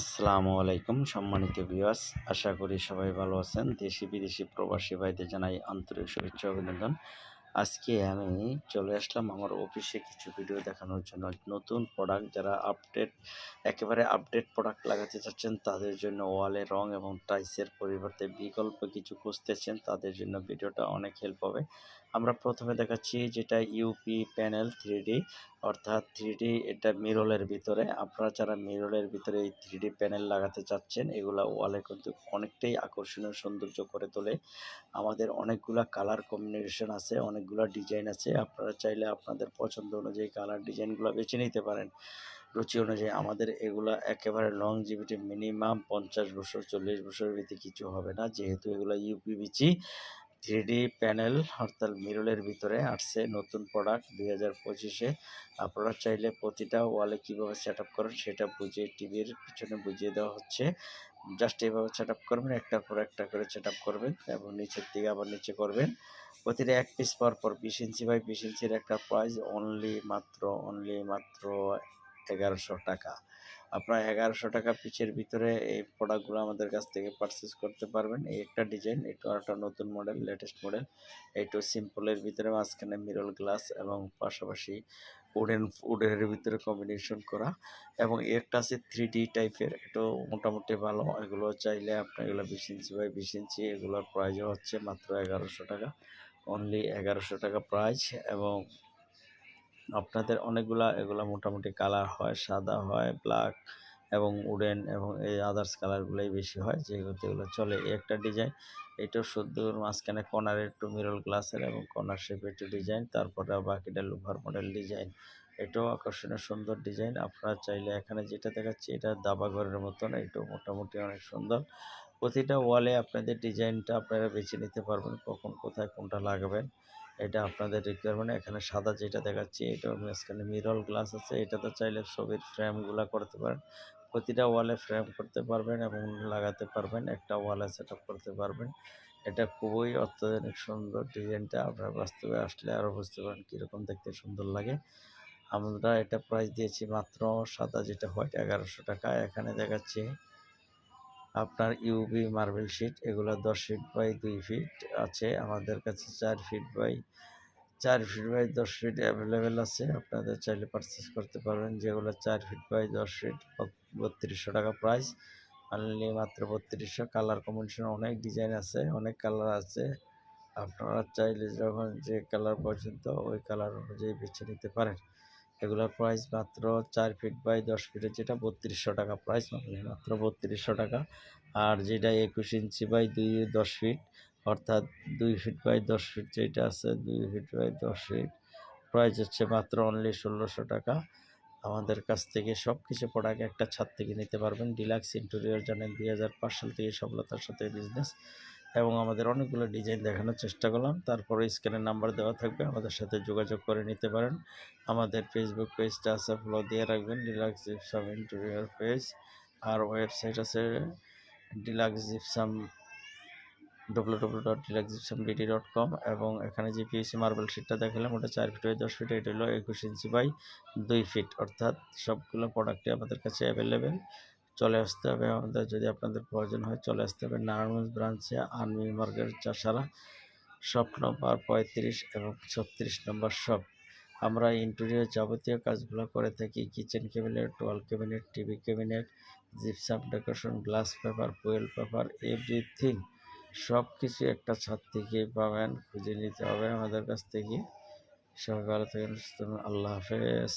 আসসালামু আলাইকুম, সম্মানিত ভিউয়ার্স। আশা করি সবাই ভালো আছেন। দেশি বিদেশি প্রবাসী ভাইদের জানাই আন্তরিক শুভেচ্ছা অভিনন্দন। আজকে আমি চলে আসলাম আমার অফিসে কিছু ভিডিও দেখানোর জন্য। নতুন প্রোডাক্ট যারা আপডেট একেবারে আপডেট প্রোডাক্ট লাগাতে চাচ্ছেন, তাদের জন্য ওয়ালে রং এবং টাইসের পরিবর্তে বিকল্প কিছু খুঁজতেছেন, তাদের জন্য ভিডিওটা অনেক হেল্প হবে। আমরা প্রথমে দেখাচ্ছি যেটা ইউপি প্যানেল থ্রি অর্থাৎ থ্রি এটা মিরলের ভিতরে। আপনারা যারা মিরলের ভিতরে এই থ্রি প্যানেল লাগাতে চাচ্ছেন, এগুলা ওয়ালে কিন্তু অনেকটাই আকর্ষণীয় সৌন্দর্য করে তোলে। আমাদের অনেকগুলা কালার কম্বিনেশন আছে অনেকগুলা ডিজাইন আছে। আপনারা চাইলে আপনাদের পছন্দ অনুযায়ী কালার ডিজাইনগুলো বেছে নিতে পারেন। রুচি অনুযায়ী আমাদের এগুলো একেবারে লং জিবিটি মিনিমাম পঞ্চাশ বছর, চল্লিশ বছরের ভিতরে কিছু হবে না। যেহেতু এগুলো ইউপিবিচি থ্রিডি প্যানেল অর্থাৎ মিরলের ভিতরে আসছে নতুন প্রোডাক্ট দুই হাজার পঁচিশে। আপনারা চাইলে প্রতিটা ওয়ালে কীভাবে সেট আপ করেন সেটা বুঝিয়ে টিভির পিছনে বুঝিয়ে দেওয়া হচ্ছে। জাস্ট এইভাবে সেট করবেন, একটার পর একটা করে সেট করবেন এবং নিচের দিকে আবার নিচে করবেন। প্রতিটা এক পিস পর পর বিশ ইঞ্চি বাই বিশ ইঞ্চির একটা প্রাইস অনলি মাত্র অনলি মাত্র এগারোশো টাকা। আপনারা এগারোশো টাকা পিচের ভিতরে এই প্রোডাক্টগুলো আমাদের কাছ থেকে পারচেস করতে পারবেন। এই একটা ডিজাইন এটা একটা নতুন মডেল লেটেস্ট মডেল এইটু সিম্পলের ভিতরে মাঝখানে মিরল গ্লাস এবং পাশাপাশি উডেন উডেনের ভিতরে কম্বিনেশন করা এবং একটা আছে থ্রি ডি টাইপের এটাও মোটামুটি ভালো। এগুলো চাইলে আপনার এগুলো বিশ ইঞ্চি বাই বিশ ইঞ্চি এগুলোর প্রাইসও হচ্ছে মাত্র এগারোশো টাকা। অনলি এগারোশো টাকা প্রাইস এবং আপনাদের অনেকগুলা, এগুলো মোটামুটি কালার হয়, সাদা হয় ব্ল্যাক এবং উডেন এবং এই আদার্স কালারগুলোই বেশি হয় যেগুলো এগুলো চলে। একটা ডিজাইন এটাও শুদ্ধ মাঝখানে কর্নার একটু মিরল গ্লাসের এবং কর্নার শেপ একটু ডিজাইন তারপরে বাকিটা লুভার মডেল ডিজাইন এটাও আকর্ষণীয়, সুন্দর ডিজাইন আপনারা চাইলে এখানে যেটা দেখাচ্ছি, এটা দাবা ঘরের মতন, এটাও মোটামুটি অনেক সুন্দর। প্রতিটা ওয়ালে আপনাদের ডিজাইনটা আপনারা বেছে নিতে পারবেন, কখন কোথায় কোনটা লাগাবেন, এটা আপনাদের রিকোয়ারমেন্ট এখানে সাদা যেটা দেখাচ্ছি এটা মাঝখানে মিরল গ্লাস আছে এটা তো চাইলে ছবির ফ্রেমগুলো করতে পারেন। প্রতিটা ওয়ালে ফ্রেম করতে পারবেন এবং লাগাতে পারবেন। একটা ওয়ালে সেট করতে পারবেন। এটা খুবই অত্যাধুনিক সুন্দর ডিজাইনটা আপনার বাস্তবে আসলে আরও বুঝতে পারেন কীরকম দেখতে সুন্দর লাগে। আমরা এটা প্রাইস দিয়েছি মাত্র সাদা যেটা হোয়াইট এগারোশো টাকা। এখানে দেখাচ্ছি আপনার ইউবি মার্বেল শিট এগুলো দশ ফিট বাই দুই ফিট আছে। আমাদের কাছে চার ফিট বাই চার ফিট বাই দশ ফিট অ্যাভেলেবেল আছে। আপনাদের চাইলে পারচেস করতে পারবেন। যেগুলো চার ফিট বাই দশ ফিট বত্রিশশো টাকা প্রাইস অনলি মাত্র বত্রিশশো। কালার কম্বিনেশন অনেক ডিজাইন আছে, অনেক কালার আছে। আপনারা চাইলে যখন যে কালার পর্যন্ত ওই কালার অনুযায়ী বেছে নিতে পারেন। এগুলোর প্রাইস মাত্র চার ফিট বাই দশ ফিটের যেটা বত্রিশশো টাকা প্রাইস মাত্র বত্রিশশো টাকা। আর যেটা একুশ ইঞ্চি বাই দুই, দশ ফিট অর্থাৎ দুই ফিট বাই দশ ফিট যেটা আছে, দুই ফিট বাই দশ ফিট প্রাইস হচ্ছে মাত্র অনলি ষোলোশো টাকা। আমাদের কাছ থেকে সব কিছু প্রোডাক্ট একটা ছাদ থেকে নিতে পারবেন। ডিলাক্স ইন্টেরিয়র জানেন, দুই হাজার পাঁচ সাল থেকে সফলতার সাথে বিজনেস এবং আমাদের অনেকগুলো ডিজাইন দেখানোর চেষ্টা করলাম। তারপরে স্ক্যানের নাম্বার দেওয়া থাকবে, আমাদের সাথে যোগাযোগ করে নিতে পারেন। আমাদের ফেসবুক পেজটা আছে ফলো দিয়ে রাখবেন। ডিলাক্স জিপসাম ইন্টেরিয়র পেজ আর ওয়েবসাইট আছে deluxe gypsum W W dot gypsum DD dot com এবং এখানে যে পিএসি মার্বেল শিটটা দেখালাম, ওটা চার ফিট বাই দশ ফিট এটা হলো একুশ ইঞ্চি বাই দুই ফিট অর্থাৎ সবগুলো প্রোডাক্টই আমাদের কাছে অ্যাভেলেবেল চলে আসতে হবে আমাদের, যদি আপনাদের প্রয়োজন হয়, চলে আসতে হবে নারায়ণগঞ্জ ব্রাঞ্চে আর্মি মার্গের চাষারা শপ নম্বর পঁয়ত্রিশ এবং ছত্রিশ নম্বর শপ আমরা ইন্টেরিয়র যাবতীয় কাজগুলো করে থাকি kitchen cabinet wall cabinet TV cabinet gypsum decoration glass paper fuel paper everything সব কিছু একটা ছাদ থেকে পাবেন, খুঁজে নিতে হবে আমাদের কাছ থেকে। সবাই ভালো থাকেন। আল্লাহ হাফেজ।